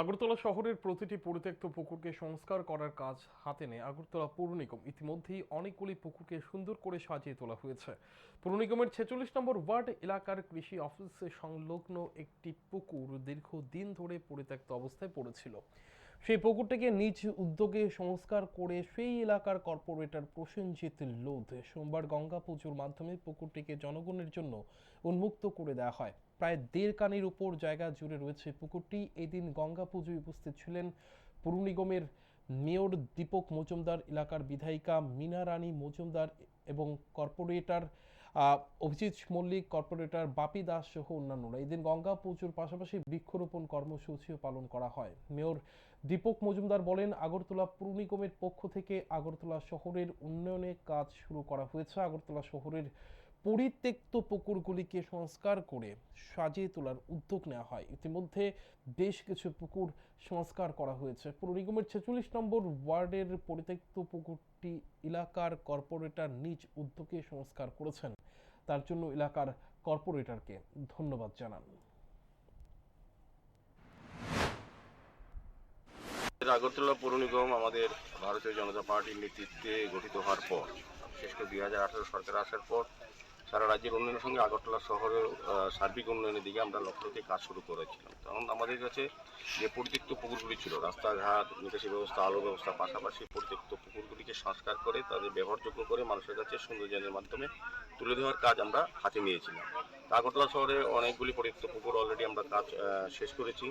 আগরতলা শহরের প্রতিটি পরিত্যক্ত পুকুরকে সংস্কার করার কাজ হাতে নেয় আগরতলা পৌর নিগম ইতিমধ্যেই অনেকগুলি পুকুরকে সুন্দর করে সাজিয়ে তোলা হয়েছে। পৌর নিগমের ছেচল্লিশ নম্বর ওয়ার্ড এলাকার কৃষি অফিসে সংলগ্ন একটি পুকুর দীর্ঘদিন ধরে পরিত্যক্ত অবস্থায় পড়েছিল। সেই পুকুরটিকে নিজ উদ্যোগে সংস্কার করে সেই এলাকার কর্পোরেটর প্রসেনজিৎ লোধ সোমবার গঙ্গা পুজোর মাধ্যমে পুকুরটিকে জনগণের জন্য উন্মুক্ত করে দেওয়া হয়। প্রায় দেড় কানির উপর জায়গা জুড়ে রয়েছে পুকুরটি। এদিন গঙ্গা পুজোয় উপস্থিত ছিলেন পুর নিগমের মেয়র দীপক মজুমদার, এলাকার বিধায়িকা মিনা রানী মজুমদার এবং কর্পোরেটর অভিজিৎ মল্লিক, কর্পোরেটর বাপি দাস সহ অন্যান্যরা। এদিন গঙ্গা পুজোর পাশাপাশি বৃক্ষরোপণ কর্মসূচিও পালন করা হয়। মেয়র দীপক মজুমদার বলেন, আগরতলা পুর নিগমের পক্ষ থেকে আগরতলা শহরের উন্নয়নে কাজ শুরু করা হয়েছে। আগরতলা শহরের পরিত্যক্ত পুকুরগুলিকে সংস্কার করে সাজিয়ে তোলার উদ্যোগ নেওয়া হয়। ইতিমধ্যে বেশ কিছু পুকুর সংস্কার করা হয়েছে। পুর নিগমের ছেচল্লিশ নম্বর ওয়ার্ডের পরিত্যক্ত পুকুরটি এলাকার কর্পোরেটর নিজ উদ্যোগে সংস্কার করেছেন। তার জন্য এলাকার কর্পোরেটরকে ধন্যবাদ জানান। আগরতলা পৌর নিগম আমাদের ভারতীয় জনতা পার্টির নেতৃত্বে গঠিত হওয়ার পর, বিশেষ করে দুই হাজার আঠারো সরকার আসার পর সারা রাজ্যের উন্নয়নের সঙ্গে আগরতলা শহরের সার্বিক উন্নয়নের দিকে আমরা লক্ষ্য রেখে কাজ শুরু করেছিলাম। কারণ আমাদের কাছে যে পরিত্যক্ত পুকুরগুলি ছিল, রাস্তাঘাট নিকাশি ব্যবস্থা আলো ব্যবস্থা, পাশাপাশি পরিত্যক্ত পুকুরগুলিকে সংস্কার করে তাদের ব্যবহারযোগ্য করে মানুষের কাছে সৌন্দর্যের মাধ্যমে তুলে দেওয়ার কাজ আমরা হাতে নিয়েছিলাম। আগরতলা শহরে অনেকগুলি পরিত্যক্ত পুকুর অলরেডি আমরা কাজ শেষ করেছি।